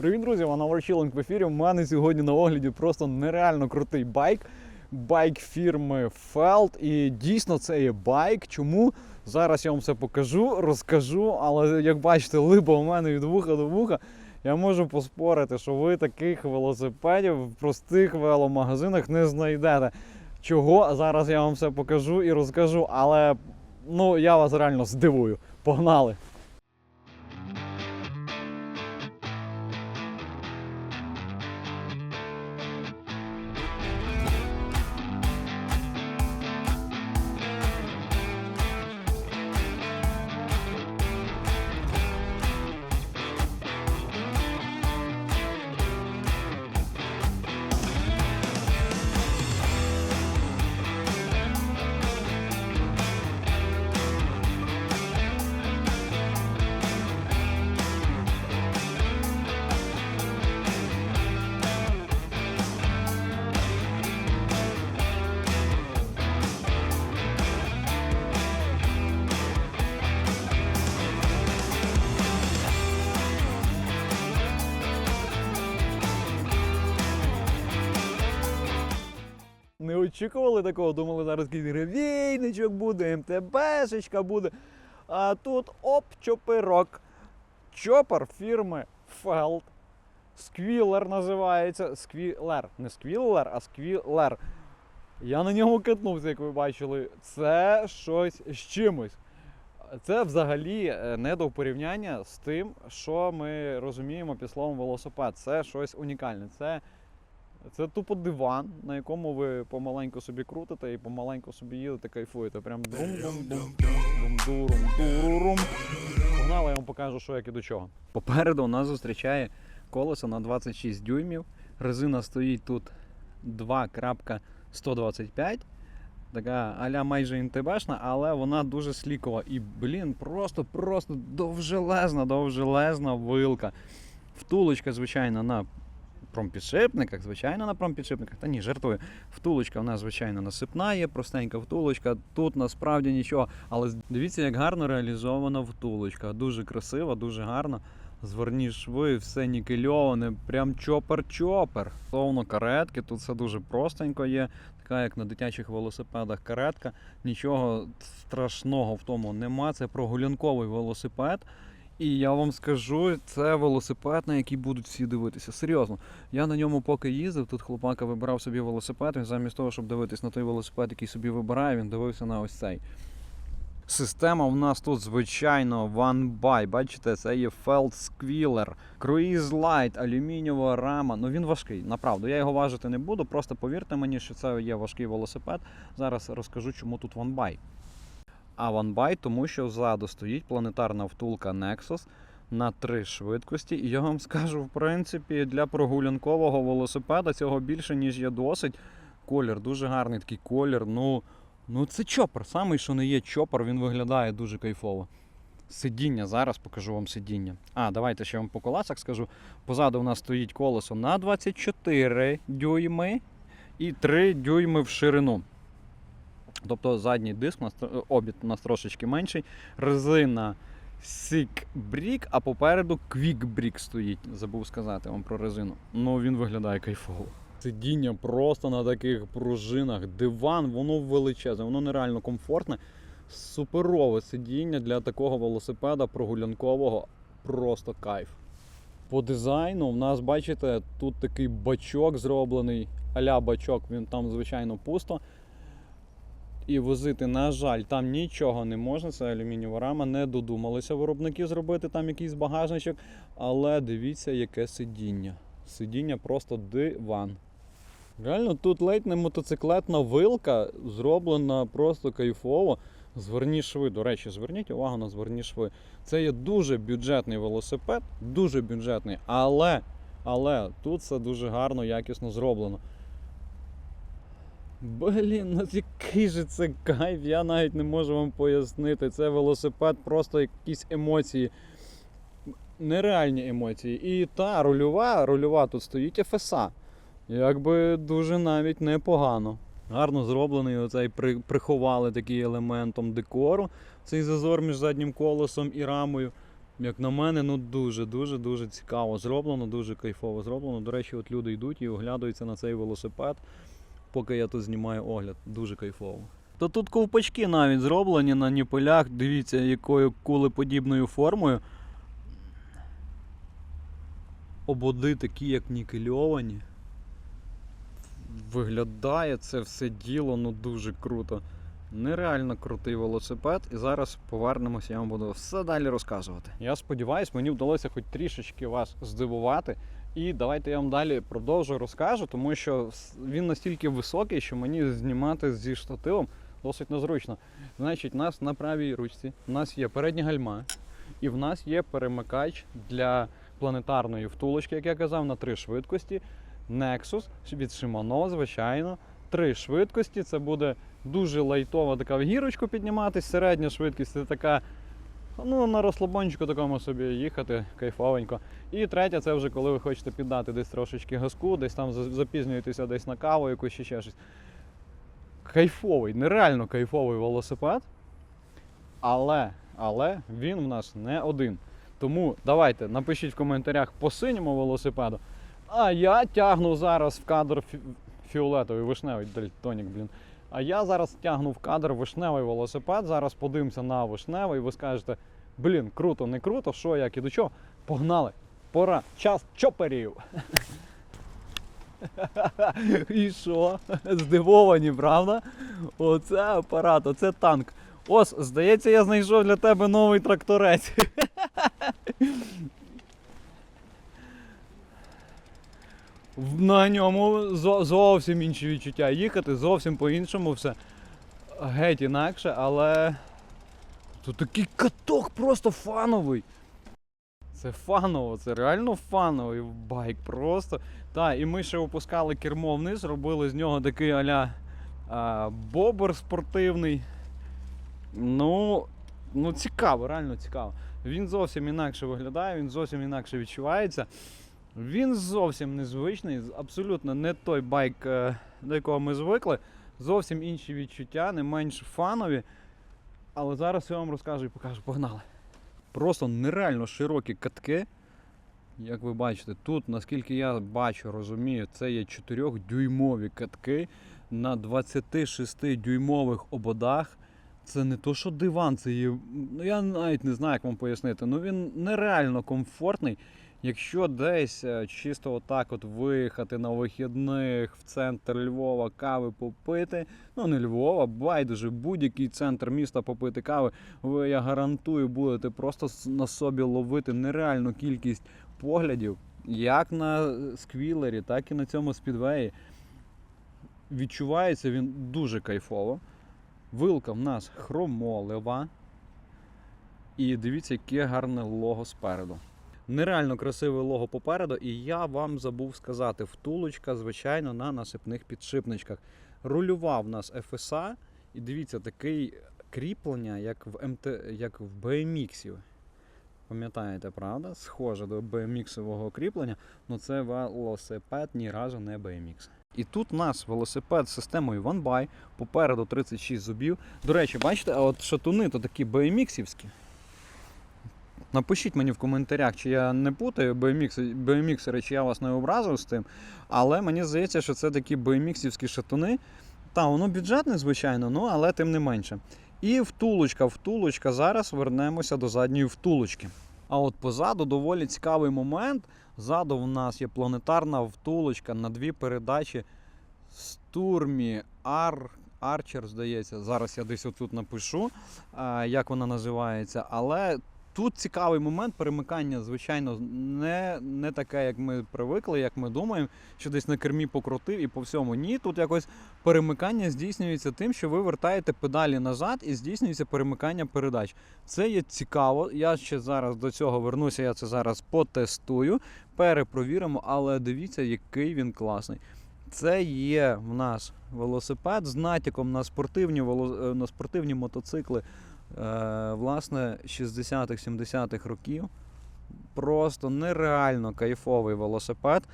Привіт, друзі! Вона Warchilling в ефірі. У мене сьогодні на огляді просто нереально крутий байк. Байк фірми Felt. І дійсно це є байк. Чому? Зараз я вам все покажу, розкажу, але як бачите, либа у мене від вуха до вуха. Я можу поспорити, що ви таких велосипедів в простих веломагазинах не знайдете. Чого? Зараз я вам все покажу і розкажу, але ну я вас реально здивую. Погнали! Очікували такого, думали, зараз якийсь гравійничок буде, МТБшечка буде. А тут оп, чопирок. Чопер фірми Feld. Сквілер називається. Сквілер. Не сквілер, а сквілер. Я на ньому катнувся, як ви бачили. Це щось з чимось. Це взагалі е, не до порівняння з тим, що ми розуміємо під словом велосипед. Це щось унікальне. Це це тупо диван, на якому ви помаленьку собі крутите і помаленьку собі їдете, кайфуєте. Прям дум дум дум дум дурум дурурум. Погнали, я вам покажу, що як і до чого. Попереду нас зустрічає колесо на 26 дюймів. Резина стоїть тут 2.125. Така аля майже інтебешна, але вона дуже слікова. І, блін, просто-просто довжелезна, довжелезна вилка. Втулочка, звичайно, на промпідшипниках, звичайно, на промпідшипниках. Та ні, жартую. Втулочка в нас, звичайно, насипна є, простенька втулочка. Тут насправді нічого. Але дивіться, як гарно реалізована втулочка. Дуже красива, дуже гарна. Зверні шви, все нікельоване, прям чопер-чопер. Словно каретки, тут все дуже простенько є. Така, як на дитячих велосипедах каретка. Нічого страшного в тому нема. Це прогулянковий велосипед. І я вам скажу, це велосипед, на який будуть всі дивитися. Серйозно. Я на ньому поки їздив, тут хлопака вибирав собі велосипед, він замість того, щоб дивитись на той велосипед, який собі вибирає, він дивився на ось цей. Система в нас тут, звичайно, One. Бачите, це є Felt Squealer, Cruise Light, алюмінієва рама. Ну він важкий, направду. Я його важити не буду, просто повірте мені, що це є важкий велосипед. Зараз розкажу, чому тут One. А One тому що ззаду стоїть планетарна втулка Nexus на три швидкості. І я вам скажу, в принципі, для прогулянкового велосипеда цього більше, ніж є досить. Колір дуже гарний такий колір. Ну, ну це чопер. Самий, що не є чопер, він виглядає дуже кайфово. Сидіння, зараз покажу вам сидіння. А, давайте ще вам по колесах скажу. Позаду у нас стоїть колесо на 24 дюйми і 3 дюйми в ширину. Тобто задній диск, обід у нас трошечки менший. Резина Brick, а попереду Brick стоїть. Забув сказати вам про резину. Ну він виглядає кайфово. Сидіння просто на таких пружинах. Диван, воно величезне, воно нереально комфортне. Суперове сидіння для такого велосипеда прогулянкового. Просто кайф. По дизайну в нас, бачите, тут такий бачок зроблений, аля бачок, він там, звичайно, пусто. І возити, на жаль, там нічого не можна. Це алюмінієва рама. Не додумалися виробники зробити там якийсь багажничок. Але дивіться, яке сидіння. Сидіння просто диван. Реально, тут ледь не мотоциклетна вилка зроблена просто кайфово. Зверні шви. До речі, зверніть увагу на зверні шви. Це є дуже бюджетний велосипед, дуже бюджетний, але, але тут все дуже гарно, якісно зроблено. Блін, ну який же це кайф, я навіть не можу вам пояснити. Це велосипед, просто якісь емоції. Нереальні емоції. І та рульова, рульова тут стоїть FSA. Якби дуже навіть непогано. Гарно зроблений, оцей при, приховали такий елементом декору, цей зазор між заднім колесом і рамою. Як на мене, ну дуже, дуже, дуже цікаво зроблено, дуже кайфово зроблено. До речі, от люди йдуть і оглядаються на цей велосипед, поки я тут знімаю огляд. Дуже кайфово. То тут ковпачки навіть зроблені на ніпелях. Дивіться, якою кулеподібною формою. Ободи такі, як нікельовані. Виглядає це все діло ну дуже круто. Нереально крутий велосипед, і зараз повернемося, я вам буду все далі розказувати. Я сподіваюся, мені вдалося хоч трішечки вас здивувати. І давайте я вам далі продовжу розкажу, тому що він настільки високий, що мені знімати зі штативом досить незручно. Значить, у нас на правій ручці у нас є передня гальма, і в нас є перемикач для планетарної втулочки, як я казав, на три швидкості. Nexus від Shimano, звичайно. Три швидкості. Це буде дуже лайтова така в гірочку підніматись. Середня швидкість це така. Ну, на розслабончику такому собі їхати кайфовенько. І третя, це вже коли ви хочете піддати десь трошечки газку, десь там запізнюєтеся десь на каву якусь ще щось. Кайфовий, нереально кайфовий велосипед. Але, але він в нас не один. Тому давайте напишіть в коментарях по синьому велосипеду. А я тягну зараз в кадр фі- фіолетовий вишневий дальтонік, блін. А я зараз тягну в кадр вишневий велосипед. Зараз подивимося на вишневий, і ви скажете, блін, круто, не круто, що, як і до чого. Погнали! Пора, час чоперів. І що? Здивовані, правда? Оце апарат, оце танк. Ос, здається, я знайшов для тебе новий тракторець. На ньому зовсім інші відчуття. Їхати зовсім по-іншому все. Геть інакше, але. Тут такий каток просто фановий. Це фаново, це реально фановий байк. Просто. Так, і ми ще опускали кермо вниз, робили з нього такий аля а, бобер спортивний. Ну, ну цікаво, реально цікаво. Він зовсім інакше виглядає, він зовсім інакше відчувається. Він зовсім незвичний, абсолютно не той байк, е, до якого ми звикли. Зовсім інші відчуття, не менш фанові. Але зараз я вам розкажу і покажу. Погнали. Просто нереально широкі катки. Як ви бачите, тут, наскільки я бачу, розумію, це є 4-дюймові катки на 26-дюймових ободах. Це не то, що диван, це є. Ну я навіть не знаю, як вам пояснити. Ну він нереально комфортний. Якщо десь е, чисто отак от виїхати на вихідних в центр Львова кави попити, ну не Львова, байдуже, будь-який центр міста попити кави, ви, я гарантую, будете просто на собі ловити нереальну кількість поглядів, як на сквілері, так і на цьому спідвеї. Відчувається він дуже кайфово. Вилка в нас хромолева. І дивіться, яке гарне лого спереду. Нереально красиве лого попереду, і я вам забув сказати, втулочка, звичайно, на насипних підшипничках. Рульова в нас FSA, і дивіться, такий кріплення, як в МТ, як в BMX. Пам'ятаєте, правда? Схоже до BMX-ового кріплення, але це велосипед ні разу не BMX. І тут у нас велосипед з системою One By, попереду 36 зубів. До речі, бачите, а от шатуни то такі BMX-івські. Напишіть мені в коментарях, чи я не путаю BMX, BMX, чи я вас не образив з тим. Але мені здається, що це такі BMX-івські шатуни. Та, воно бюджетне, звичайно, ну, але тим не менше. І втулочка, втулочка. Зараз вернемося до задньої втулочки. А от позаду доволі цікавий момент. Ззаду в нас є планетарна втулочка на дві передачі Стурмі Ар... Арчер, здається. Зараз я десь отут напишу, як вона називається. Але тут цікавий момент перемикання, звичайно, не, не таке, як ми привикли, як ми думаємо, що десь на кермі покрутив і по всьому. Ні, тут якось перемикання здійснюється тим, що ви вертаєте педалі назад і здійснюється перемикання передач. Це є цікаво. Я ще зараз до цього вернуся, я це зараз потестую, перепровіримо, але дивіться, який він класний. Це є в нас велосипед з натяком на спортивні, е, на спортивні мотоцикли власне 60-х, 70-х років. Просто нереально кайфовий велосипед.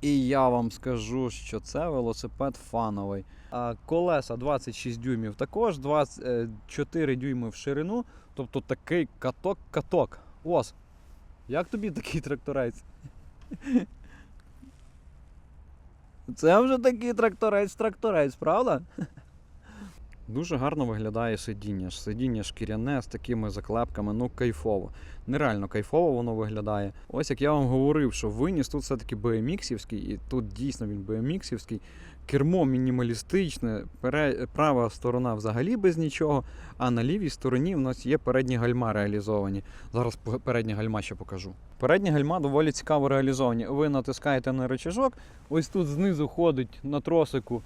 І я вам скажу, що це велосипед фановий. А колеса 26 дюймів також, 24 дюйми в ширину. Тобто такий каток-каток. Ос, як тобі такий тракторець? Це вже такий тракторець-тракторець, правда? Дуже гарно виглядає сидіння. Сидіння шкіряне з такими заклепками, ну кайфово. Нереально кайфово воно виглядає. Ось як я вам говорив, що виніс тут все-таки BMX-івський, і тут дійсно він BMX-івський. Кермо мінімалістичне, права сторона взагалі без нічого, а на лівій стороні в нас є передні гальма реалізовані. Зараз передні гальма ще покажу. Передні гальма доволі цікаво реалізовані. Ви натискаєте на рычажок, ось тут знизу ходить на тросику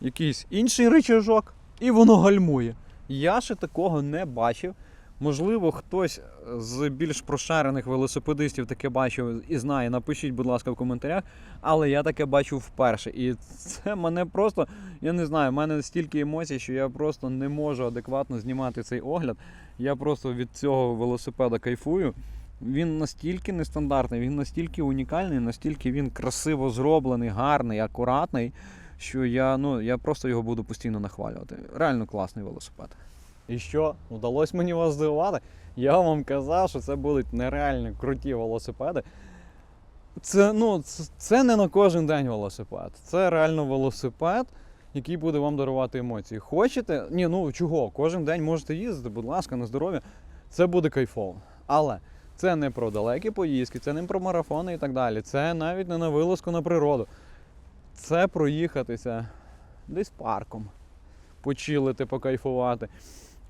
якийсь інший рычажок, і воно гальмує. Я ще такого не бачив. Можливо, хтось з більш прошарених велосипедистів таке бачив і знає. Напишіть, будь ласка, в коментарях. Але я таке бачив вперше. І це мене просто, я не знаю, в мене стільки емоцій, що я просто не можу адекватно знімати цей огляд. Я просто від цього велосипеда кайфую. Він настільки нестандартний, він настільки унікальний, настільки він красиво зроблений, гарний, акуратний, що я, ну, я просто його буду постійно нахвалювати. Реально класний велосипед. І що? Удалось мені вас здивувати? Я вам казав, що це будуть нереально круті велосипеди. Це, ну, це не на кожен день велосипед. Це реально велосипед, який буде вам дарувати емоції. Хочете? Ні, ну чого? Кожен день можете їздити, будь ласка, на здоров'я. Це буде кайфово. Але це не про далекі поїздки, це не про марафони і так далі. Це навіть не на вилазку на природу. Це проїхатися десь парком, почилити, покайфувати.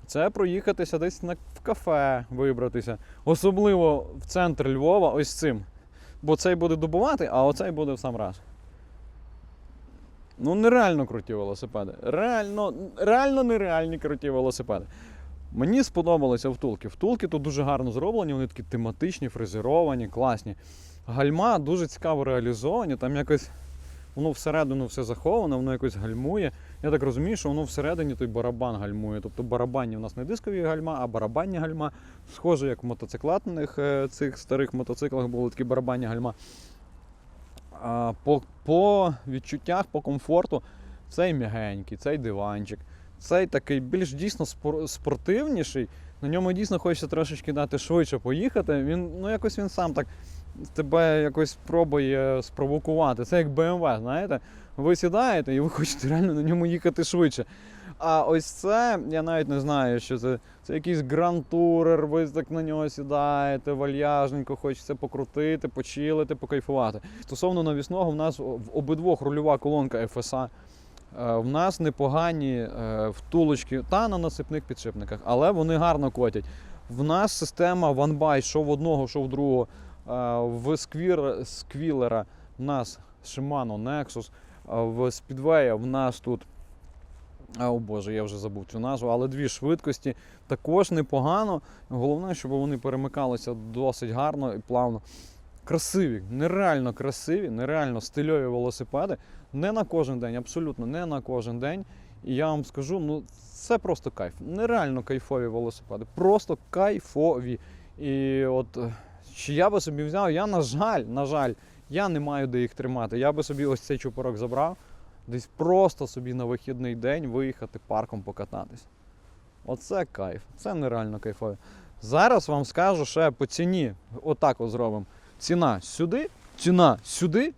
Це проїхатися десь на, в кафе, вибратися. Особливо в центр Львова, ось цим. Бо цей буде добувати, а оцей буде в сам раз. Ну, нереально круті велосипеди. Реально, реально нереальні круті велосипеди. Мені сподобалися втулки. Втулки тут дуже гарно зроблені, вони такі тематичні, фрезеровані, класні. Гальма дуже цікаво реалізовані, там якось воно всередину все заховане, воно якось гальмує. Я так розумію, що воно всередині той барабан гальмує. Тобто барабанні у нас не дискові гальма, а барабанні гальма. Схоже, як в мотоциклетних е, цих старих мотоциклах були такі барабанні гальма. А, по, по відчуттях, по комфорту, цей м'ягенький, цей диванчик, цей такий більш дійсно спортивніший. На ньому дійсно хочеться трошечки дати швидше поїхати. Він, ну якось він сам так тебе якось пробує спровокувати. Це як BMW, знаєте? Ви сідаєте і ви хочете реально на ньому їхати швидше. А ось це, я навіть не знаю, що це. Це якийсь гранд-турер, ви так на нього сідаєте, вальяжненько, хочеться покрутити, почилити, покайфувати. Стосовно навісного, в нас в обидвох рульова колонка FSA. Е, В нас непогані е, втулочки та на насипних підшипниках, але вони гарно котять. В нас система OneBuy, що в одного, що в другого. В сквір, сквілера в нас Shimano Nexus, в Speedway в нас тут. О Боже, я вже забув цю назву, але дві швидкості також непогано. Головне, щоб вони перемикалися досить гарно і плавно. Красиві, нереально красиві, нереально стильові велосипеди. Не на кожен день, абсолютно не на кожен день. І я вам скажу, ну це просто кайф. Нереально кайфові велосипеди. Просто кайфові. І от чи я би собі взяв, я, на жаль, на жаль, я не маю де їх тримати. Я би собі ось цей чупорок забрав, десь просто собі на вихідний день виїхати парком покататись. Оце кайф, це нереально кайфові. Зараз вам скажу ще по ціні. Отак от зробимо. Ціна сюди, ціна сюди.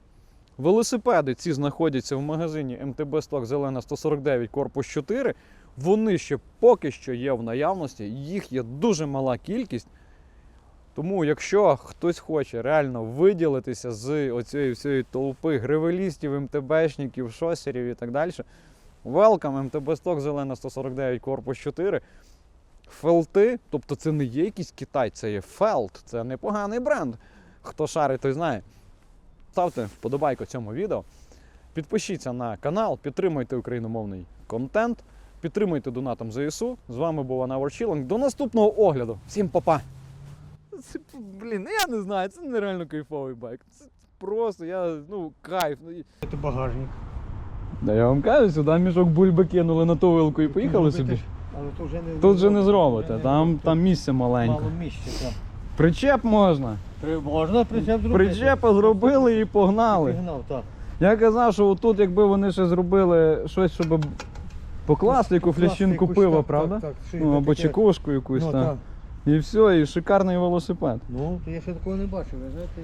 Велосипеди ці знаходяться в магазині МТБ Сток Зелена 149 корпус 4. Вони ще поки що є в наявності, їх є дуже мала кількість. Тому, якщо хтось хоче реально виділитися з оцієї всієї толпи гривелістів, МТБшників, шосерів і так далі, welcome, МТБ Сток Зелена 149 корпус 4. Фелти, тобто це не є якийсь Китай, це є Фелт, це непоганий бренд. Хто шарить, той знає. Ставте вподобайку цьому відео. Підпишіться на канал, підтримуйте україномовний контент, підтримуйте донатом ЗСУ. З вами був Анавар Чілинг. До наступного огляду. Всім па-па! Це, Блін, ну, я не знаю, це нереально кайфовий байк. Це просто я ну кайф. Ну, це багажник. Да я вам кажу, сюди мішок бульби кинули на ту вилку і поїхали собі. Але то вже не Тут же не зробите, там там місце маленьке. Мало місця там. Причеп можна. При- Можна причеп зробити. Причепа зробили і погнали. Пригнав, так. Я казав, що отут, якби вони ще зробили щось, щоб покласти яку Класний флящинку пива, так, правда? так, так, Ну, або таке. чекушку якусь. Ну, та. так. І все, і шикарний велосипед. Ну, я ще такого не бачив, ви знаєте.